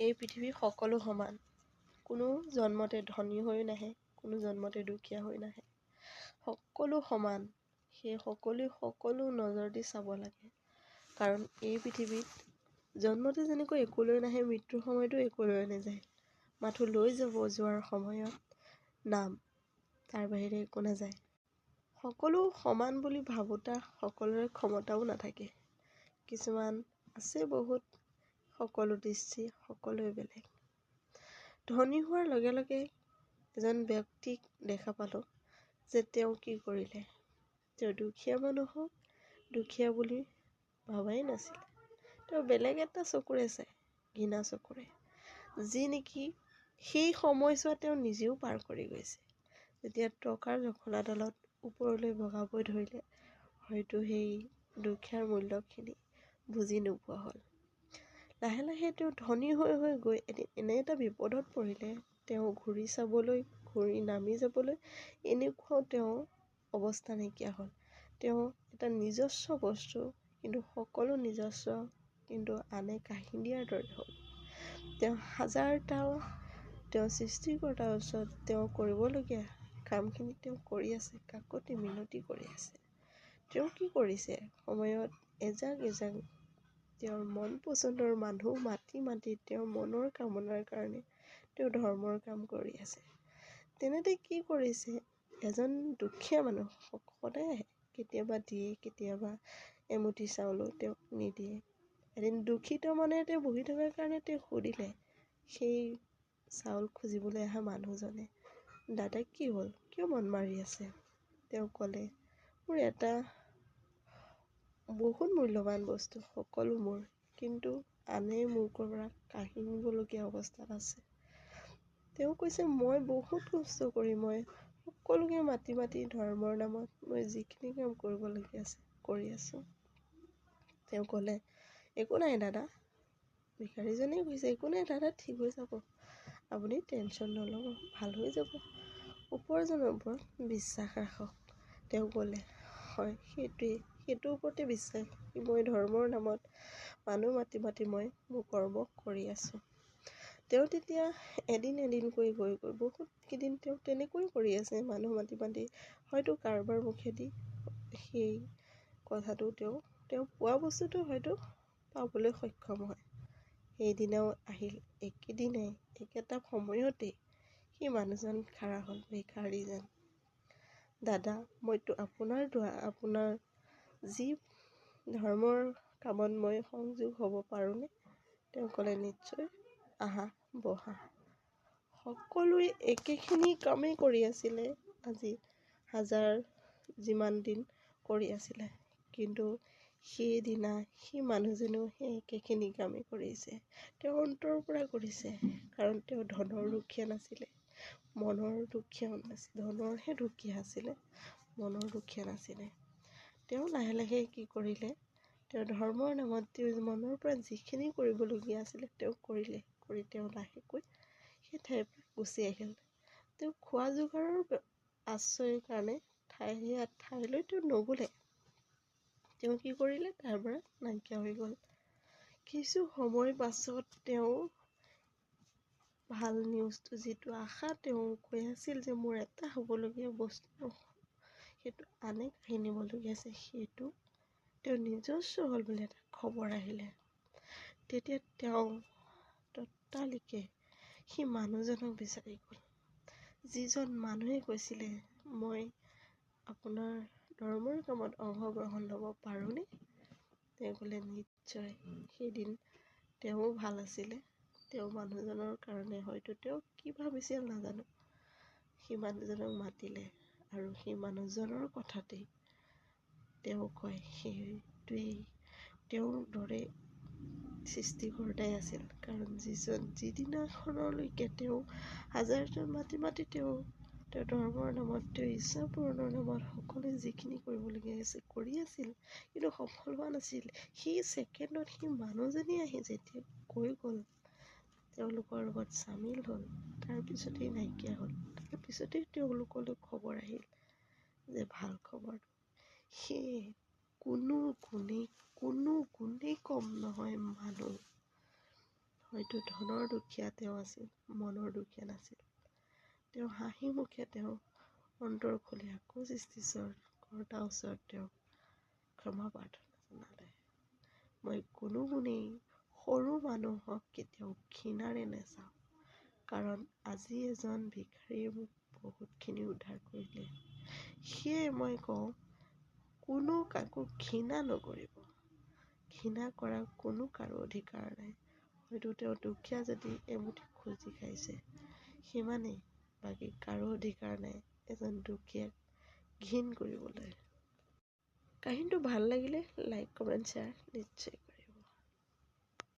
এই পৃথিৱীৰ সকলো সমান। কোনো জন্মতে ধনী হৈ নাহে কোনো জন্মতে দুখীয়া হৈ নাহে। সকলো সমান সেই সকলোৱে সকলো নজৰ দি চাব লাগে। কাৰণ এই পৃথিৱীত জন্মতে যেনেকৈ একোলৈ নাহে মৃত্যুৰ সময়তো একোলৈ নাযায়। মাথো লৈ যাব যোৱাৰ সময়ত নাম তাৰ বাহিৰে একো নাযায়। সকলো সমান বুলি ভাবোঁতা সকলোৰে ক্ষমতাও নাথাকে। কিছুমান আছে বহুত সকলো দৃষ্টি সকলোৱে বেলেগ। ধনী হোৱাৰ লগে লগে এজন ব্যক্তিক দেখা পালোঁ যে তেওঁ কি কৰিলে। তেওঁ দুখীয়া মানুহক দুখীয়া বুলি ভবাই নাছিলে। তেওঁ বেলেগ এটা চকুৰে চায় ঘৃণা চকুৰে যি নেকি সেই সময়ছোৱাত তেওঁ নিজেও পাৰ কৰি গৈছে। যেতিয়া টকাৰ জখলাডালত ওপৰলৈ বগাবলৈ ধৰিলে হয়তো সেই দুখীয়াৰ মূল্যখিনি বুজি নোপোৱা হ'ল। লাহে লাহে তেওঁ ধনী হৈ হৈ গৈ এদিন এনে এটা বিপদত পৰিলে। তেওঁ ঘূৰি চাবলৈ ঘূৰি নামি যাবলৈ এনেকুৱাও তেওঁ অৱস্থা নাইকিয়া হ'ল। তেওঁ এটা নিজস্ব বস্তু কিন্তু সকলো নিজস্ব কিন্তু আনে কাঢ়ি দিয়াৰ দৰে হ'ল। তেওঁ হাজাৰটা তেওঁ সৃষ্টিকৰ্তাৰ ওচৰত তেওঁ কৰিবলগীয়া কামখিনি তেওঁ কৰি আছে কাকতি মিনতি কৰি আছে। তেওঁ কি কৰিছে? সময়ত এজাক এজাক তেওঁৰ মন পচন্দৰ মানুহ মাতি মাতি তেওঁৰ মনৰ কামনাৰ কাৰণে তেওঁ ধৰ্মৰ কাম কৰি আছে। তেনেতে কি কৰিছে? এজন দুখীয়া মানুহ সদায় আহে কেতিয়াবা দিয়ে কেতিয়াবা এমুঠি চাউলো তেওঁক নিদিয়ে। এদিন দূষিত মনেৰে তেওঁ বহি থকাৰ কাৰণে তেওঁ সুধিলে সেই চাউল খুজিবলৈ অহা মানুহজনে দাদা কি হ'ল? কিয় মন মাৰি আছে? তেওঁ ক'লে মোৰ এটা বহুত মূল্যৱান বস্তু সকলো মোৰ। কিন্তু আনে মোৰ পৰা কাঢ়ি নিবলগীয়া অৱস্থাত আছে। তেওঁ কৈছে মই বহুত কষ্ট কৰি মই সকলোকে মাতি মাতি ধৰ্মৰ নামত মই যিখিনি কাম কৰিবলগীয়া আছে কৰি আছোঁ। তেওঁ ক'লে একো নাই দাদা। ভিকাৰীজনেই কৈছে একো নাই দাদা ঠিক হৈ যাব। আপুনি টেনশ্যন নল'ব ভাল হৈ যাব। ওপৰজনৰ ওপৰত বিশ্বাস ৰাখক। তেওঁ ক'লে হয় সেইটোৱেই। সেইটোৰ ওপৰতে বিশ্বাস মই ধৰ্মৰ নামত মানুহ মাতি মাতি মই মোৰ কৰ্ম কৰি আছোঁ। তেওঁ তেতিয়া এদিন এদিনকৈ গৈ গৈ বহুতকেইদিন তেওঁ তেনেকৈ কৰি আছে মানুহ মাতি মাতি। হয়তো কাৰোবাৰ মুখেদি সেই কথাটো তেওঁ তেওঁ পোৱা বস্তুটো হয়তো পাবলৈ সক্ষম হয়। সেইদিনাও আহিল একেদিনাই একেটা সময়তেই সেই মানুহজন খাৰা হ'ল ভিকাৰীজন দাদা মইতো আপোনাৰ দ্বাৰা আপোনাৰ যি ধৰ্মৰ কামত মই সংযোগ হ'ব পাৰোঁনে? তেওঁ ক'লে নিশ্চয় আহা বহা। সকলোৱে একেখিনি কামেই কৰি আছিলে। আজি হাজাৰ যিমান দিন কৰি আছিলে কিন্তু সেইদিনা সেই মানুহজনেও সেই একেখিনি কামেই কৰিছে। তেওঁ অন্তৰৰ পৰা কৰিছে কাৰণ তেওঁ ধনৰ দুখীয়া নাছিলে। মনৰ দুখীয়াও নাছিল ধনৰহে দুখীয়া আছিলে। মনৰ দুখীয়া নাছিলে। তেওঁ লাহে লাহে কি কৰিলে? তেওঁ ধৰ্মৰ নামত তেওঁ মনৰ পৰা যিখিনি কৰিবলগীয়া আছিলে তেওঁ কৰিলে কৰি তেওঁ লাহেকৈ সেই ঠাইৰ পৰা গুচি আহিল। তেওঁ খোৱা যোগাৰৰ আশ্ৰয়ৰ কাৰণে ঠাই সেয়া ঠাইলৈ তেওঁ নগ'লে। তেওঁ কি কৰিলে? তাৰ পৰা নাইকিয়া হৈ গ'ল। কিছু সময় পাছত তেওঁ ভাল নিউজটো যিটো আশা তেওঁ কৈ আছিল যে মোৰ এটা হ'বলগীয়া বস্তু সেইটো আনে কাঢ়ি নিবলগীয়া সেইটো তেওঁ নিজস্ব হ'ল বুলি এটা খবৰ আহিলে। তেতিয়া তেওঁ ততালিকে সেই মানুহজনক বিচাৰি গ'ল। যিজন মানুহে কৈছিলে মই আপোনাৰ ধৰ্মৰ কামত অংশগ্ৰহণ ল'ব পাৰোঁনে? তেওঁ ক'লে নিশ্চয়। সেইদিন তেওঁও ভাল আছিলে। তেওঁ মানুহজনৰ কাৰণে হয়তো তেওঁ কি ভাবিছিল নাজানো। সেই মানুহজনক মাতিলে। আৰু সেই মানুহজনৰ কথাতেই তেওঁ কয় সেইটোৱেই তেওঁৰ দৰে সৃষ্টিকৰ্তাই আছিল। কাৰণ যিজন যিদিনাখনলৈকে তেওঁ হাজাৰজন মাতি মাতি তেওঁ তেওঁ ধৰ্মৰ নামত তেওঁ ইচ্ছা পূৰণৰ নামত সকলোৱে যিখিনি কৰিবলগীয়া আছে কৰি আছিল কিন্তু সফল হোৱা নাছিল। সেই ছেকেণ্ডত সেই মানুহজনেই আহি যেতিয়া কৈ গ'ল তেওঁলোকৰ লগত চামিল হ'ল তাৰপিছতেই নাইকিয়া হ'ল। তাৰপিছতেই তেওঁলোকলৈ খবৰ আহিল যে ভাল খবৰটো সেয়ে কোনো গুণেই কোনো গুণেই কম নহয় মানুহ। হয়তো ধনৰ দুখীয়া তেওঁ আছিল মনৰ দুখীয়া নাছিল। তেওঁ হাঁহি মুখে তেওঁ অন্তৰ খুলি আকৌ সৃষ্টিশ্বৰ কৰ্তাৰ ওচৰত তেওঁ ক্ষমা প্ৰাৰ্থনা জনালে। মই কোনো গুণেই সৰু মানুহক কেতিয়াও ঘৃণাৰে নেচাওঁ। কাৰণ আজি এজন ভিক্ষাৰীয়ে মোক বহুতখিনি উদ্ধাৰ কৰিলে। সেয়ে মই কওঁ কোনো কাকো ঘৃণা নকৰিব। ঘৃণা কৰাৰ কোনো কাৰো অধিকাৰ নাই। হয়তো তেওঁ দুখীয়া যদি এমুঠি খুজি খাইছে সিমানেই বাকী কাৰো অধিকাৰ নাই এজন দুখীয়াক ঘিণ কৰিবলৈ। কাহিনীটো ভাল লাগিলে লাইক কমেণ্ট শ্বেয়াৰ নিশ্চয়